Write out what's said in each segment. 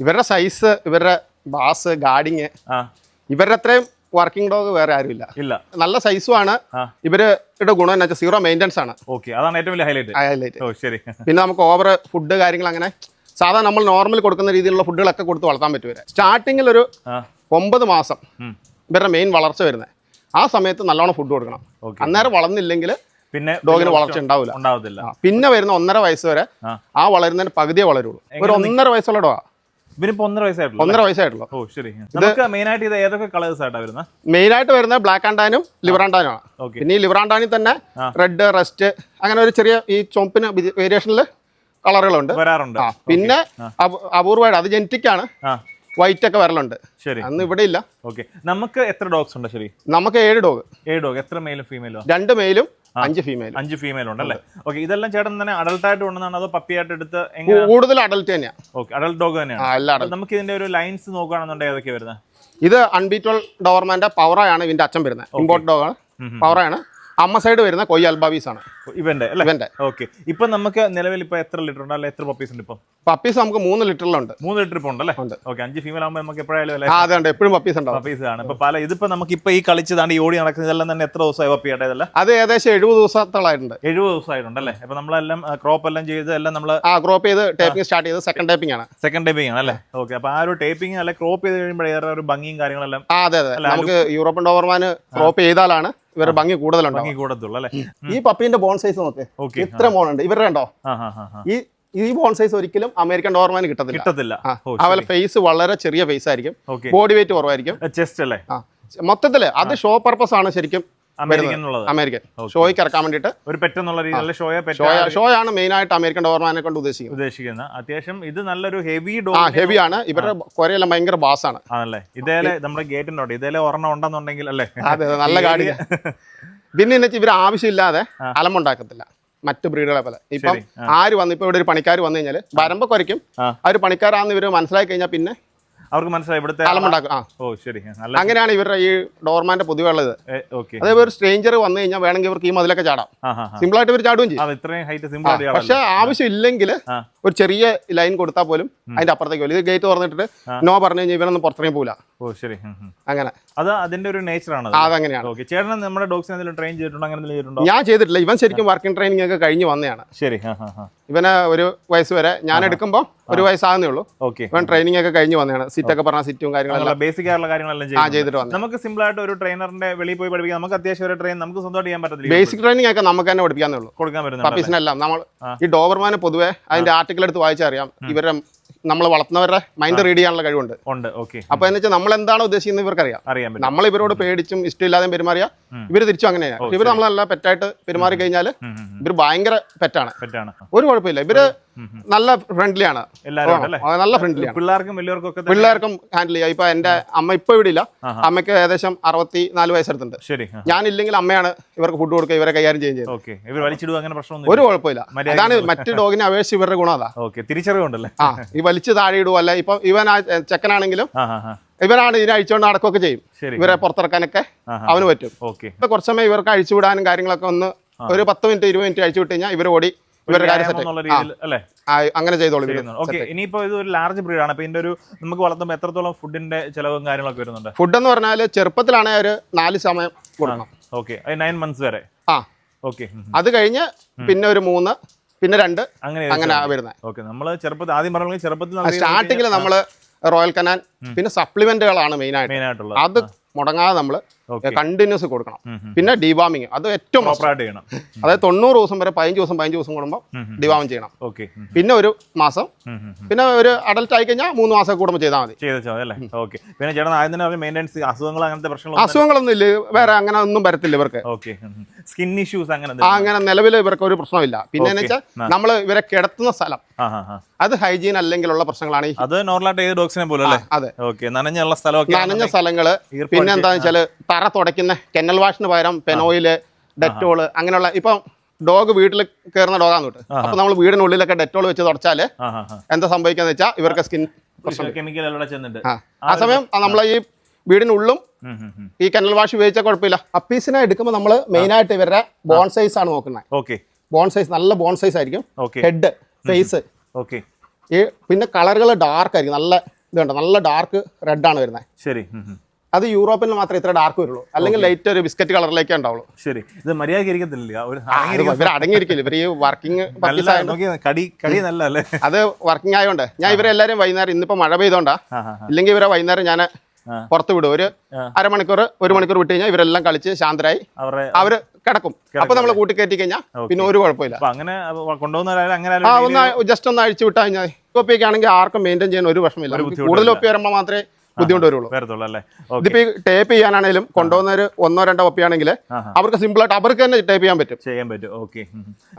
ഇവരുടെ സൈസ് ഇവരുടെ bass guarding ഇവരുടെ അത്രയും വർക്കിംഗ് ഡോഗ് വേറെ ആരുമില്ല. ഇല്ല. നല്ല സൈസും ആണ്. ഇവരുടെ ഗുണം എന്ന് വെച്ചാൽ സീറോ മെയിന്റെനൻസ് ആണ്. ഓക്കെ അതാണ് ഏറ്റവും വലിയ ഹൈലൈറ്റ് ഹൈലൈറ്റ് ഓ ശരി. പിന്നെ നമുക്ക് ഓവർ ഫുഡ് കാര്യങ്ങൾ അങ്ങനെ. സാധാരണ നമ്മൾ നോർമൽ കൊടുക്കുന്ന രീതിയിലുള്ള ഫുഡുകളൊക്കെ കൊടുത്ത് വളർത്താൻ പറ്റുവരെ സ്റ്റാർട്ടിങ്ങിൽ ഒരു ഒമ്പത് മാസം. ഇവരുടെ മെയിൻ വളർച്ച വരുന്നത് ആ സമയത്ത് നല്ലോണം ഫുഡ് കൊടുക്കണം. അന്നേരം വളർന്നില്ലെങ്കിൽ പിന്നെ ഡോഗിന് വളർച്ച ഉണ്ടാവില്ല. പിന്നെ വരുന്ന ഒന്നര വയസ്സ് വരെ ആ. ആ വളരുന്നതിന് പകുതിയെ വളരുള്ളൂ. ഒരു ഒന്നര വയസ്സുള്ള ഡോഗാ ഒന്നര വയസ്സായിട്ടുള്ളൂ ഒന്നര വയസ്സായിട്ടുള്ളൂ. ഓ ശരി. നമുക്ക് മെയിൻ ആയിട്ട് ഇത് ഏതൊക്കെ കളേഴ്സ് ആയിട്ടാ വരുന്നത് മെയിനായിട്ട് വരുന്നത് ബ്ലാക്ക് ആൻഡാനും ലിവറാൻഡാനും ആണ്. പിന്നെ ഈ ലിവറാൻഡാനിൽ തന്നെ റെഡ് റെസ്റ്റ് അങ്ങനെ ഒരു ചെറിയ ഈ ചുമപ്പിന് വേരിയേഷനിൽ കളറുകളുണ്ട് വരാറുണ്ട്. പിന്നെ അപൂർവമായിട്ട് അത് ജെനറ്റിക് ആണ്. വൈറ്റ് ഒക്കെ വരലുണ്ട്. ശരി. അന്ന് ഇവിടെ ഇല്ല. ഓക്കെ നമുക്ക് എത്ര ഡോഗ്സ് ഉണ്ട് ശരി? നമുക്ക് ഏഴ് ഡോഗ് ഏഴ് ഡോഗ് എത്ര മെയിലും ഫീമെയിലും രണ്ട് മെയിലും അഞ്ച് ഫീമെയിൽ അഞ്ച് ഫീമെയിൽ ഉണ്ടല്ലേ ഓക്കെ ഇതെല്ലാം ചേട്ടൻ തന്നെ അഡൾട്ട് ആയിട്ട് ഉണ്ടെന്നാണ് അതോ പപ്പിയായിട്ട് എടുത്ത് എങ്ങനെ കൂടുതൽ അഡൽട്ട് തന്നെയാണ് ഓക്കെ അഡൾട്ട് ഡോഗ് തന്നെയാണ്. നമുക്ക് ഇതിന്റെ ഒരു ലൈൻസ് നോക്കുകയാണെന്നുണ്ടെങ്കിൽ ഏതൊക്കെയാണ് വരുന്നത്? ഇത് അൺബീറ്റോൾ ഡോർമാന്റെ പവറയാണ് ഇതിന്റെ അച്ഛൻ വരുന്നത്. ഇമ്പോർട്ട് ഡോഗാണ് പവറാണ് അമ്മ സൈഡ് വരുന്ന കൊയ്യ അൽബാബീസ് ആണ്. ഇവന്റെ അല്ലേ? ഇവന്റെ. ഓക്കെ ഇപ്പൊ നമുക്ക് നിലവിൽ ഇപ്പൊ എത്ര ലിറ്റർ ഉണ്ട്? അല്ലെ എത്ര പപ്പീസ് ഉണ്ട് ഇപ്പൊ? പപ്പീസ് നമുക്ക് മൂന്ന് ലിറ്ററിലുണ്ട് മൂന്ന് ലിറ്റർ ഇപ്പൊ ഉണ്ടല്ലേ ഉണ്ട്. ഓക്കെ അഞ്ച് ഫീമെയിൽ ആകുമ്പോൾ നമുക്ക് എപ്പോഴായാലും അല്ലെ? ആ അതുണ്ട് എപ്പോഴും പപ്പീസ് ഉണ്ടാവും. പപ്പീസ് ആണ്. ഇപ്പൊ പല ഇതിപ്പോ നമുക്ക് ഇപ്പൊ ഈ കളിച്ചതാണ് ഈ ഓടി നടക്കുന്ന ഇതെല്ലാം തന്നെ എത്ര ദിവസമായി പപ്പി ഇതെല്ലാം അത് ഏകദേശം എഴുപത് ദിവസത്തോളായിട്ടുണ്ട്. എഴുപത് ദിവസമായിട്ടുണ്ടല്ലേ അപ്പൊ നമ്മളെല്ലാം ക്രോപ്പ് എല്ലാം ചെയ്ത് എല്ലാം നമ്മൾ ആ ക്രോപ്പ് ചെയ്ത് ടേപ്പിംഗ് സ്റ്റാർട്ട് ചെയ്ത് സെക്കൻഡ് ടേപ്പിംഗ് ആണ്. സെക്കൻഡ് ടേപ്പിംഗ് ആണ് അല്ലേ? ഓക്കെ അപ്പൊ ആ ഒരു ടേപ്പിംഗ് അല്ലെ ക്രോപ്പ് ചെയ്ത് കഴിയുമ്പോൾ ഏറെ ഒരു ഭംഗിയും കാര്യങ്ങളെല്ലാം അതെ അതെ. നമുക്ക് യൂറോപ്യൻ ഡോവർമാൻ ക്രോപ്പ് ചെയ്താലാണ് ഇവരുടെ ഭംഗി കൂടുതലുണ്ടാവും. ഭംഗി കൂടത്തുള്ളൂ അല്ലേ? ഈ പപ്പീന്റെ ബോൺ സൈസ് നോക്ക്. ഇത്ര ഉണ്ട് ഇവരുടെ ഉണ്ടോ ഈ ഈ ബോൺ സൈസ് ഒരിക്കലും അമേരിക്കൻ ഡോർമാൻ കിട്ടത്തില്ല. കിട്ടത്തില്ല. അവരുടെ ഫേസ് വളരെ ചെറിയ ഫേസ് ആയിരിക്കും. ബോഡി വെയിറ്റ് കുറവായിരിക്കും. ചെസ്റ്റ് അല്ലേ? മൊത്തത്തിൽ അത് ഷോ പർപ്പസ് ആണ് ശരിക്കും. അമേരിക്കൻ. ഷോയ്ക്ക് ഇറക്കാൻ വേണ്ടിയിട്ട്. ഒരു പെറ്റ് എന്നുള്ള രീതിയിൽ ഷോയ ഷോ ആണ് മെയിൻ ആയിട്ട് അമേരിക്കൻ ഡോർമാനെ കൊണ്ട് ഉദ്ദേശിക്കുന്നത്. ഉദ്ദേശിക്കുന്നത് അത്യാവശ്യം ഇത് നല്ലൊരു ഹെവി ഡോ ആ ഹെവി ആണ് ഇവരുടെ കൊരയെല്ലാം ഭയങ്കര ബാസ് ആണ് ആണല്ലേ? ഇതേലെ നമ്മുടെ ഗേറ്റിനോട് ഇതേലെ ഒരെണ്ണം ഉണ്ടെന്നുണ്ടെങ്കിൽ അല്ലേ? അതെ നല്ല ഗാഡി പിന്നെ എന്നുവെച്ചാൽ ഇവർ ആവശ്യമില്ലാതെ അലമുണ്ടാക്കത്തില്ല മറ്റു ബ്രീഡുകളെ പോലെ. ഇപ്പം ആര് വന്നു ഇപ്പൊ ഇവിടെ ഒരു പണിക്കാർ വന്നു കഴിഞ്ഞാൽ വരമ്പ കുരയ്ക്കും ആ. ആ ഒരു പണിക്കാരാന്ന് ഇവർ മനസ്സിലാക്കി കഴിഞ്ഞാൽ പിന്നെ അവർക്ക് മനസ്സിലായി ഇവിടുത്തെ ഓ ശരി. അങ്ങനെയാണ് ഇവരുടെ ഈ ഡോർമാന്റെ പൊതുവെള്ളത് ഓക്കെ. അതേപോലെ ഒരു സ്ട്രേഞ്ചർ വന്നു കഴിഞ്ഞാൽ വേണമെങ്കിൽ ഇവർക്ക് ഈ മതിലൊക്കെ ചാടാം. സിമ്പിൾ ആയിട്ട് ഇവർ ചാടുകയും ചെയ്യും. പക്ഷെ ആവശ്യമില്ലെങ്കിൽ ആ. ഒരു ചെറിയ ലൈൻ കൊടുത്താൽ പോലും അതിന്റെ അപ്പുറത്തേക്ക് പോലും. ഇത് ഗേറ്റ് തുറന്നിട്ട് നോ പറഞ്ഞു കഴിഞ്ഞാൽ ഇവനൊന്നും പുറത്തേക്ക് പോകില്ല ഓ ശരി. അങ്ങനെ. അത് അതിന്റെ ഒരു നേച്ചറാണ് അതങ്ങനെയാണ്. ഓക്കെ. ചേട്ടൻ നമ്മുടെ ഡോഗ്സിനെ ട്രെയിൻ ചെയ്തിട്ടുണ്ടോ? അങ്ങനെ ചെയ്തിട്ടുണ്ടോ? ഞാൻ ചെയ്തിട്ടില്ല. ഇവൻ ശരിക്കും വർക്കിംഗ് ട്രെയിനിങ് ഒക്കെ കഴിഞ്ഞ് വന്നതാണ്. ശരി. ഇവനെ ഒരു വയസ്സ് വരെ ഞാൻ എടുക്കുമ്പോൾ ഒരു വയസ്സാകുന്നേ ഉള്ളൂ. ഓക്കെ. ഇവൻ ട്രെയിനിങ് ഒക്കെ കഴിഞ്ഞ് വന്നതാണ്. സിറ്റ് ഒക്കെ പറഞ്ഞ സിറ്റും കാര്യങ്ങളെല്ലാം ബേസിക് ആയിട്ടുള്ള കാര്യങ്ങളെല്ലാം ചെയ്തിട്ട് വന്നു നമുക്ക് സിമ്പിൾ ആയിട്ട് ഒരു ട്രെയിനറിന്റെ വെളിയിൽ പോയി പഠിപ്പിക്കാം. നമുക്ക് അത്യാവശ്യം ഒരു ട്രെയിൻ നമുക്ക് സ്വന്തമായിട്ട് ചെയ്യാൻ പറ്റത്തില്ല. ബേസിക് ട്രെയിനിങ് ഒക്കെ നമുക്ക് തന്നെ പഠിപ്പിക്കാന്നേ ഉള്ളൂ. കൊടുക്കാൻ പറ്റുന്നുണ്ട് പപ്പീസിനെല്ലാം നമ്മൾ ഈ ഡോബർമാന് പൊതുവെ അതിന്റെ ആർട്ടിക്കിൾ എടുത്ത് വായിച്ചാൽ അറിയാം. ഇവരുടെ നമ്മൾ വളർത്തുന്നവരുടെ മൈൻഡ് റീഡ് ചെയ്യാനുള്ള കഴിവുണ്ട്. ഉണ്ട്. ഓക്കെ. അപ്പൊ എന്ന് വെച്ചാൽ നമ്മൾ എന്താണ് ഉദ്ദേശിക്കുന്നത് ഇവർക്കറിയാം. അറിയാം നമ്മൾ ഇവരോട് പേടിച്ചും ഇഷ്ടമില്ലാതെയും പെരുമാറിയ ഇവർ തിരിച്ചും അങ്ങനെയാണ് ഇവർ നമ്മളല്ല പെറ്റായിട്ട് പെരുമാറി കഴിഞ്ഞാൽ. ഇവർ ഭയങ്കര പറ്റാണ്. ഒരു കുഴപ്പമില്ല. ഇവർ നല്ല ഫ്രണ്ട്ലി ആണ്. നല്ല ഫ്രണ്ട്ലി ആണ്. പിള്ളേർക്കും വലിയവർക്കും പിള്ളേർക്കും ഹാൻഡിൽ ചെയ്യാം. ഇപ്പൊ എന്റെ അമ്മ ഇപ്പൊ ഇവിടെ ഇല്ല. അമ്മയ്ക്ക് ഏകദേശം അറുപത്തി നാല് വയസ്സെടുത്തുണ്ട് ശരി ഞാനില്ലെങ്കിൽ അമ്മയാണ് ഇവർക്ക് ഫുഡ് കൊടുക്കുക ഇവരെ കൈകാര്യം ചെയ്യുന്നത്. ഒരു കുഴപ്പമില്ല. അതാണ് മറ്റു ഡോഗിനെ അപേക്ഷിച്ച് ഇവരുടെ ഗുണം അതാ. തിരിച്ചറിവുണ്ടല്ലേ ആ ഈ വലിച്ചു താഴെ ഇടുക അല്ല ഇപ്പൊ ഇവൻ ആ ചെക്കനാണെങ്കിലും ഇവനാണ് ഇതിനെ അഴിച്ചുകൊണ്ട് നടക്കുകയൊക്കെ ചെയ്യും. ഇവരെ പുറത്തിറക്കാനൊക്കെ. അവന് പറ്റും. ഇപ്പൊ കുറച്ച് സമയം ഇവർക്ക് അഴിച്ചുവിടാനും കാര്യങ്ങളൊക്കെ ഒന്ന് ഒരു പത്ത് മിനിറ്റ് ഇരുപത് മിനിറ്റ് അഴിച്ചു വിട്ട് കഴിഞ്ഞാൽ ഇവർ ഓടി ഇവരുടെ കാര്യം അങ്ങനെ ചെയ്തോളൂ ഓക്കെ ഇനിയിപ്പോ ഇത് ഒരു ലാർജ് ബ്രീഡ് ആണ്. ഇതിന്റെ ഒരു നമുക്ക് വളർത്തുമ്പോൾ എത്രത്തോളം ഫുഡിന്റെ ചെലവും കാര്യങ്ങളൊക്കെ വരുന്നുണ്ട്? ഫുഡ് എന്ന് പറഞ്ഞാൽ ചെറുപ്പത്തിലാണെങ്കിൽ ഒരു നാല് സമയം കൊടുക്കണം. ഓക്കെ. നയൻ മന്ത്സ് വരെ? ആ. ഓക്കെ അത് കഴിഞ്ഞ് പിന്നെ ഒരു മൂന്ന് പിന്നെ രണ്ട് അങ്ങനെ അങ്ങനെ വരുന്നത്. ഓക്കെ നമ്മൾ ചെറുപ്പത്തിൽ ആദ്യം പറഞ്ഞ ചെറുപ്പത്തിൽ സ്റ്റാർട്ടിങ്ങിൽ സ്റ്റാർട്ടിങ്ങിൽ നമ്മൾ റോയൽ കനാൻ പിന്നെ സപ്ലിമെന്റുകളാണ് മെയിൻ ആയിട്ട്. മെയിൻ ആയിട്ടുള്ളത്. അത് മുടങ്ങാതെ നമ്മൾ കണ്ടിന്യൂസ് കൊടുക്കണം. പിന്നെ ഡിവാമിങ് അത് ഏറ്റവും. ചെയ്യണം. അതായത് തൊണ്ണൂറ് ദിവസം വരെ പതിനഞ്ച് ദിവസം പതിനഞ്ച് ദിവസം കൂടുമ്പോൾ. ഡിവാം ചെയ്യണം. ഓക്കെ. പിന്നെ ഒരു മാസം. പിന്നെ ഒരു അഡൽട്ട് ആയി കഴിഞ്ഞാൽ മൂന്ന് മാസം കൂടുമ്പോൾ ചെയ്താൽ മതി. പിന്നെ ചേട്ടൻ ആദ്യം തന്നെ മെയിന്റെനൻസ് അസുഖങ്ങൾ അങ്ങനത്തെ പ്രശ്നങ്ങൾ അസുഖങ്ങളൊന്നും ഇല്ല. വേറെ അങ്ങനെ ഒന്നും വരത്തില്ല ഇവർക്ക്. സ്കിൻ ഇഷ്യൂസ് അങ്ങനെ അങ്ങനെ നിലവിൽ ഇവർക്ക് ഒരു പ്രശ്നമില്ല. പിന്നെ എന്ന് വെച്ചാൽ നമ്മൾ ഇവരെ കിടത്തുന്ന സ്ഥലം. അത് ഹൈജീൻ അല്ലെങ്കിലുള്ള പ്രശ്നങ്ങളാണ് അത് നോർമലായിട്ട് ഏത് ഡോക്സിനെ പോലെ അതെ. നനഞ്ഞുള്ള സ്ഥലമൊക്കെ നനഞ്ഞ സ്ഥലങ്ങൾ പിന്നെ എന്താണെന്ന് വെച്ചാൽ തറ തുടയ്ക്കുന്ന കെന്നൽ വാഷിന് പകരം പെനോയിൽ ഡെറ്റോൾ അങ്ങനെയുള്ള ഇപ്പം ഡോഗ് വീട്ടിൽ കയറുന്ന ഡോഗാന്ന് തൊട്ട് അപ്പൊ നമ്മൾ വീടിനുള്ളിലൊക്കെ ഡെറ്റോൾ വെച്ച് തുടച്ചാൽ എന്താ സംഭവിക്കാന്ന് വെച്ചാൽ ഇവർക്ക് സ്കിൻ ആ. സമയം നമ്മൾ ഈ വീടിനുള്ളും. ഈ കെന്നൽ വാഷ് ഉപയോഗിച്ചാൽ കുഴപ്പമില്ല. അപ്പീസിനെ എടുക്കുമ്പോൾ നമ്മൾ മെയിൻ ആയിട്ട് ഇവരുടെ ബോൺ സൈസ് ആണ് നോക്കുന്നത് ബോൺ സൈസ് നല്ല ബോൺ സൈസ് ആയിരിക്കും. ഹെഡ് ഫേസ് ഓക്കെ ഈ പിന്നെ കളറുകൾ ഡാർക്ക് ആയിരിക്കും. നല്ല ഇതുണ്ട്. നല്ല ഡാർക്ക് റെഡ് ആണ് വരുന്നത് ശരി. അത് യൂറോപ്പിൽ മാത്രമേ ഇത്ര ഡാർക്ക് വരുള്ളൂ. അല്ലെങ്കിൽ ലൈറ്റ് ഒരു ബിസ്ക്കറ്റ് കളറിലേക്കേ ഉണ്ടാവുള്ളൂ. ശരി. ഇത് മര്യാദ ഇരിക്കത്തില്ല ഇവർ അടങ്ങിയിരിക്കില്ല. ഇവർ ഈ വർക്കിംഗ് അത് വർക്കിംഗ് ആയതുകൊണ്ട് ഞാൻ ഇവരെ എല്ലാവരും വൈകുന്നേരം ഇന്നിപ്പോ മഴ പെയ്തോണ്ടാ. ഇല്ലെങ്കിൽ ഇവരെ വൈകുന്നേരം ഞാൻ. പുറത്ത് വിടും. ഒരു. അരമണിക്കൂർ ഒരു മണിക്കൂർ വിട്ട് കഴിഞ്ഞാൽ ഇവരെല്ലാം കളിച്ച് ശാന്തരായി അവർ കിടക്കും. അപ്പൊ നമ്മൾ കൂട്ടി കയറ്റി കഴിഞ്ഞാൽ പിന്നെ ഒരു കുഴപ്പമില്ല. അങ്ങനെ ഒന്ന് ജസ്റ്റ് ഒന്ന് അഴിച്ചു വിട്ടാൽ കഴിഞ്ഞാൽ ഒപ്പിയൊക്കെ ആണെങ്കിൽ ആർക്കും മെയിന്റെയിൻ ചെയ്യാൻ ഒരു വിഷമില്ല കൂടുതൽ ഒപ്പി വരുമ്പോൾ മാത്രമേ ബുദ്ധിമുട്ട് വരുള്ളൂ. ഇതിപ്പോ ഈ ടേപ്പ് ചെയ്യാനാണെങ്കിലും കൊണ്ടുവന്ന ഒരു ഒന്നോ രണ്ടോ ഒപ്പിയാണെങ്കിൽ. അവർക്ക് സിമ്പിൾ ആയിട്ട് അവർക്ക് തന്നെ ടേപ്പ് ചെയ്യാൻ പറ്റും. ചെയ്യാൻ പറ്റും. ഓക്കെ.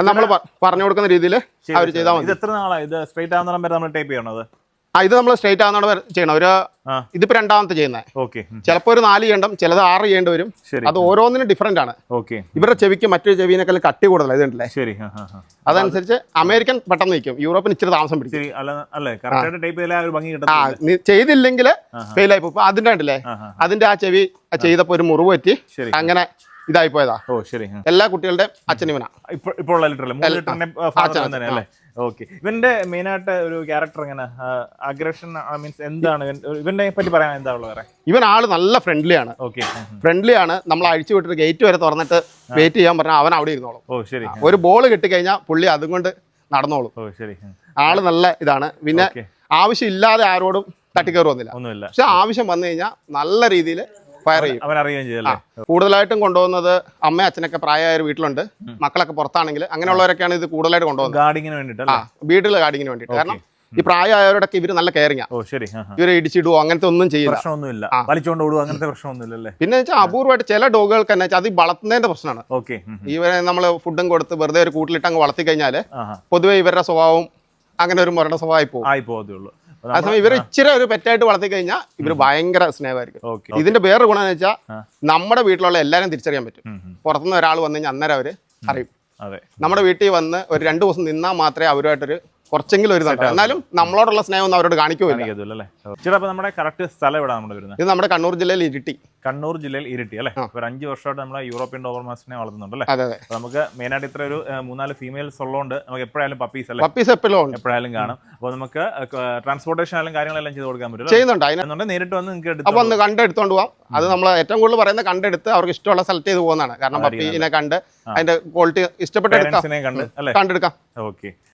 നമ്മൾ പറഞ്ഞു കൊടുക്കുന്ന രീതിയിൽ അവർ ചെയ്താൽ മതി. ഇത് എത്ര നാളായി? ഇത് സ്ട്രൈറ്റ് ആവുന്ന നമ്മൾ ടേപ്പ് ചെയ്യണത് ആ ഇത് നമ്മൾ സ്ട്രേറ്റ് വരെ ചെയ്യണം. ഒരു ഇതിപ്പോ രണ്ടാമത്തെ ചെയ്യുന്നത് ഓക്കെ. ചിലപ്പോൾ ഒരു നാല് ചെയ്യണം ചിലത് ആറ് ചെയ്യേണ്ടി വരും. അത് ഓരോന്നിനും ഡിഫറെന്റ് ആണ്. ഓക്കെ. ഇവരുടെ ചെവിക്ക് മറ്റൊരു ചെവിനേക്കാൾ കട്ടി കൂടുതലാണ് ഇതുണ്ടല്ലേ? ശരി. അതനുസരിച്ച് അമേരിക്കൻ പെട്ടെന്ന് നിൽക്കും. യൂറോപ്പിന് ഇച്ചിരി താമസം പിടിക്കും. ചെയ്തില്ലെങ്കിൽ ഫെയിൽ ആയി പോകും. അതിന്റെ ഉണ്ടല്ലേ. അതിന്റെ ആ ചെവി ചെയ്തപ്പോ ഒരു മുറിവ് പറ്റി അങ്ങനെ ഇതായി പോയതാ. ഓ ശരി. എല്ലാ കുട്ടികളുടെയും അച്ഛനിവനാ ഇപ്പോൾ ഓക്കെ ഇവന്റെ മെയിൻ ആയിട്ട് ഒരു ക്യാരക്ടർ എങ്ങനെ? അഗ്രഷൻ മീൻസ് എന്താണ്? ഇവന്റെ പറ്റി പറയാൻ എന്താ ഉള്ളത് വേറെ? ഇവൻ ആൾ നല്ല ഫ്രണ്ട്ലി ആണ്. ഓക്കെ ഫ്രണ്ട്ലി ആണ്. നമ്മൾ അഴിച്ചു വിട്ടിട്ട് ഗേറ്റ് വരെ തുറന്നിട്ട് വെയിറ്റ് ചെയ്യാൻ പറഞ്ഞാൽ അവൻ അവിടെ ഇരുന്നോളും. ഓ ശരി. ഒരു ബോൾ കിട്ടിക്കഴിഞ്ഞാൽ പുള്ളി അതും കൊണ്ട് നടന്നോളും. ഓ ശരി. ആൾ നല്ല ഇതാണ്. പിന്നെ ആവശ്യമില്ലാതെ ആരോടും തട്ടിക്കയറുന്നില്ല ഒന്നുമില്ല. പക്ഷെ ആവശ്യം വന്നു കഴിഞ്ഞാൽ നല്ല രീതിയിൽ ഫയർ ചെയ്യും. അവൻ അറിയുകയും ചെയ്യല്ലേ കൂടുതലായിട്ടും കൊണ്ടുപോകുന്നത് അമ്മ അച്ഛനൊക്കെ പ്രായമായ വീട്ടിലുണ്ട്. മക്കളൊക്കെ പുറത്താണെങ്കിൽ അങ്ങനെയുള്ളവരൊക്കെയാണ് ഇത് കൂടുതലായിട്ട് കൊണ്ടുപോകുന്നത്. ഗാർഡിങ്ങിന് വേണ്ടിട്ട് വീട്ടിലെ ഗാർഡിങ്ങിന് വേണ്ടിയിട്ട് കാരണം ഈ പ്രായമായവരോടൊക്കെ ഇവർ നല്ല കെയറിങ്ങാ. ഇവരെ ഇടിച്ചിടുവോ അങ്ങനത്തെ ഒന്നും ചെയ്യില്ല. വലിച്ചോണ്ട് അങ്ങനത്തെ പ്രശ്നമൊന്നുമില്ലല്ലേ പിന്നെ വെച്ചാൽ അപൂർവമായിട്ട് ചില ഡോഗുകൾക്ക് തന്നെ അത് വളർത്തുന്നതിന്റെ പ്രശ്നമാണ്. ഓക്കെ. ഇവരെ നമ്മൾ ഫുഡും കൊടുത്ത് വെറുതെ ഒരു കൂട്ടിലിട്ട് അങ്ങ് വളർത്തി കഴിഞ്ഞാൽ ആഹാ. പൊതുവെ ഇവരുടെ സ്വഭാവം അങ്ങനെ ഒരു മുരണ്ട സ്വഭാവമായി പോകും. ആയി പോകത്തേ അതേസമയം ഇവർ ഇച്ചിരി ഒരു പെറ്റായിട്ട് വളർത്തി കഴിഞ്ഞാൽ ഇവർ ഭയങ്കര സ്നേഹമായിരിക്കും. ഇതിന്റെ വേറൊരു ഗുണം എന്ന് വെച്ചാൽ നമ്മുടെ വീട്ടിലുള്ള എല്ലാവരും തിരിച്ചറിയാൻ പറ്റും. പുറത്തുനിന്ന് ഒരാൾ വന്നു കഴിഞ്ഞാൽ അന്നേരം അവർ അറിയും. നമ്മുടെ വീട്ടിൽ വന്ന് ഒരു രണ്ട് ദിവസം നിന്നാൽ മാത്രമേ അവരുമായിട്ടൊരു കുറച്ചെങ്കിലും ഒരു ഇതുണ്ടാവും എന്നാലും നമ്മളോടുള്ള സ്നേഹം ഒന്നും അവരോട് കാണിക്കുമില്ല അല്ലേ? ചേട്ടാ നമ്മുടെ കറക്റ്റ് സ്ഥലം എവിടെ നമ്മുടെ വരുന്നത് ഇത് നമ്മുടെ കണ്ണൂർ ജില്ലയിൽ ഇരിട്ടി. കണ്ണൂർ ജില്ലയിൽ ഇരിട്ടി അല്ലേ? ഒരു അഞ്ച് വർഷമായിട്ട് നമ്മൾ യൂറോപ്യൻ ഡോബർമാസിനെ വളർത്തുന്നുണ്ട് അല്ലേ? അതെ നമുക്ക് മെയിനായിട്ട് ഇത്ര ഒരു മൂന്നാൽ ഫീമെയിൽസ് ഉള്ളതുകൊണ്ട് നമുക്ക് എപ്പോഴായാലും പപ്പീസ് അല്ലേ? പപ്പീസ് എപ്പോഴും എപ്പോഴായാലും കാണും. അപ്പൊ നമുക്ക് ട്രാൻസ്പോർട്ടേഷൻ ആയാലും കാര്യങ്ങളെല്ലാം ചെയ്ത് കൊടുക്കാൻ പറ്റും ചെയ്യുന്നുണ്ട്. അതിന് എന്നുണ്ടെങ്കിൽ നേരിട്ട് വന്ന് നിങ്ങൾക്ക് അപ്പൊ ഒന്ന് കണ്ടെടുത്തോണ്ട് പോവാം. അത് നമ്മൾ ഏറ്റവും കൂടുതൽ പറയുന്ന കണ്ടെടുത്ത് അവർക്ക് ഇഷ്ടമുള്ള സെലക്ട് ചെയ്ത് പോകുന്നതാണ്. കാരണം പപ്പീനെ കണ്ട് അതിന്റെ ക്വാളിറ്റി അല്ലേ? കണ്ടെടുക്കാം. ഓക്കെ.